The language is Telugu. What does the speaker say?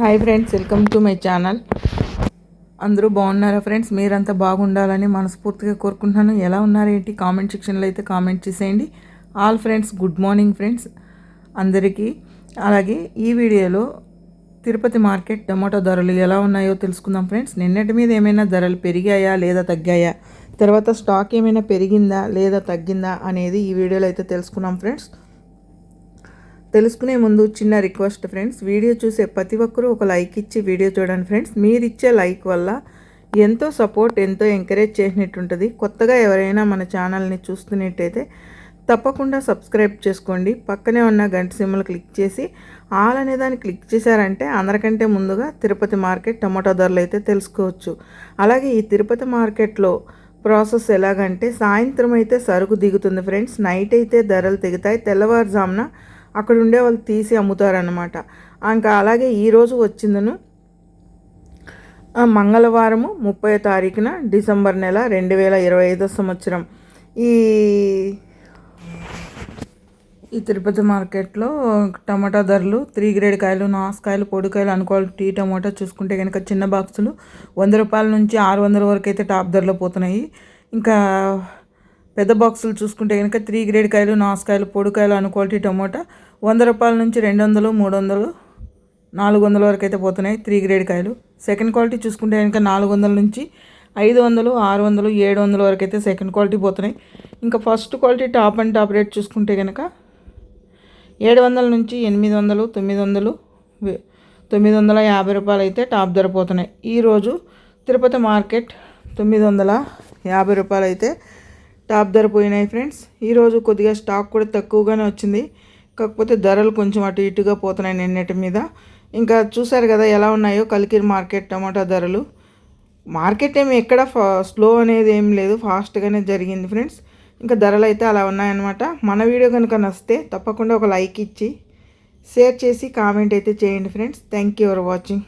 Hi friends welcome to my channel అందరూ బాగున్నారా ఫ్రెండ్స్ మీరంతా బాగుండాలని మనస్ఫూర్తిగా కోరుకుంటున్నాను. ఎలా ఉన్నారేంటి కామెంట్ సెక్షన్లో అయితే కామెంట్ చేసేయండి. All friends good morning friends అందరికీ. అలాగే ఈ వీడియోలో తిరుపతి మార్కెట్ టమాటో ధరలు ఎలా ఉన్నాయో తెలుసుకుందాం ఫ్రెండ్స్ నిన్నటి మీద ఏమైనా ధరలు పెరిగాయా లేదా తగ్గాయా? తర్వాత స్టాక్ ఏమైనా పెరిగిందా లేదా తగ్గిందా అనేది ఈ వీడియోలో అయితే తెలుసుకున్నాం ఫ్రెండ్స్ తెలుసుకునే ముందు చిన్న రిక్వెస్ట్ ఫ్రెండ్స్ వీడియో చూసే ప్రతి ఒక్కరూ ఒక లైక్ ఇచ్చి వీడియో చూడండి ఫ్రెండ్స్. మీరు ఇచ్చే లైక్ వల్ల ఎంతో సపోర్ట్ ఎంతో ఎంకరేజ్ చేసినట్టుంటుంది. కొత్తగా ఎవరైనా మన ఛానల్ని చూస్తున్నట్టయితే తప్పకుండా సబ్స్క్రైబ్ చేసుకోండి. పక్కనే ఉన్న గంట సిమ్లు క్లిక్ చేసి ఆల్ అనే దాన్ని క్లిక్ చేశారంటే అందరికంటే ముందుగా తిరుపతి మార్కెట్ టమాటో ధరలు అయితే తెలుసుకోవచ్చు. అలాగే ఈ తిరుపతి మార్కెట్లో ప్రాసెస్ ఎలాగంటే సాయంత్రం అయితే సరుకు దిగుతుంది ఫ్రెండ్స్. నైట్ అయితే ధరలు దిగుతాయి తెల్లవారుజామున అక్కడ ఉండే వాళ్ళు తీసి అమ్ముతారనమాట ఇంకా అలాగే ఈరోజు వచ్చిందను ఆ, మంగళవారము ముప్పై తారీఖున డిసెంబర్ నెల రెండు వేల ఇరవై ఐదో సంవత్సరం. ఈ ఈ తిరుపతి మార్కెట్లో టమాటా ధరలు త్రీ గ్రేడ్ కాయలు నాసుకాయలు పొడికాయలు అనుకోవాలి టీ టమాటా చూసుకుంటే కనుక చిన్న బాక్సులు వంద రూపాయల నుంచి ఆరు వందల వరకు అయితే టాప్ ధరలో పోతున్నాయి. ఇంకా పెద్ద బాక్సులు చూసుకుంటే కనుక త్రీ గ్రేడ్ కాయలు నాసుకాయలు పొడికాయలు అను క్వాలిటీ టమోటా వంద రూపాయల నుంచి రెండు వందలు మూడు వందలు నాలుగు వందల వరకు అయితే పోతున్నాయి త్రీ గ్రేడ్ కాయలు. సెకండ్ క్వాలిటీ చూసుకుంటే కనుక నాలుగు వందల నుంచి ఐదు వందలు ఆరు వందలు ఏడు వందల వరకు అయితే సెకండ్ క్వాలిటీ పోతున్నాయి. ఇంకా first quality top and top rate చూసుకుంటే కనుక ఏడు వందల నుంచి ఎనిమిది వందలు తొమ్మిది వందలు తొమ్మిది వందల యాభై రూపాయలు అయితే టాప్ ధర పోతున్నాయి. ఈరోజు తిరుపతి మార్కెట్ తొమ్మిది వందల యాభై రూపాయలు అయితే టాప్ ధర పోయినాయి ఫ్రెండ్స్. ఈరోజు కొద్దిగా స్టాక్ కూడా తక్కువగానే వచ్చింది. కాకపోతే ధరలు కొంచెం అటు ఇటుగా పోతున్నాయి నిన్నటి మీద. ఇంకా చూసారు కదా ఎలా ఉన్నాయో కలికిరి మార్కెట్ టమాటా ధరలు. మార్కెట్ ఏమి ఎక్కడ ఫా స్లో అనేది ఏం లేదు. ఫాస్ట్గానే జరిగింది ఫ్రెండ్స్. ఇంకా ధరలు అయితే అలా ఉన్నాయన్నమాట. మన వీడియో కనుక నచ్చితే తప్పకుండా ఒక లైక్ ఇచ్చి షేర్ చేసి కామెంట్ అయితే చేయండి friends. Thank you for watching.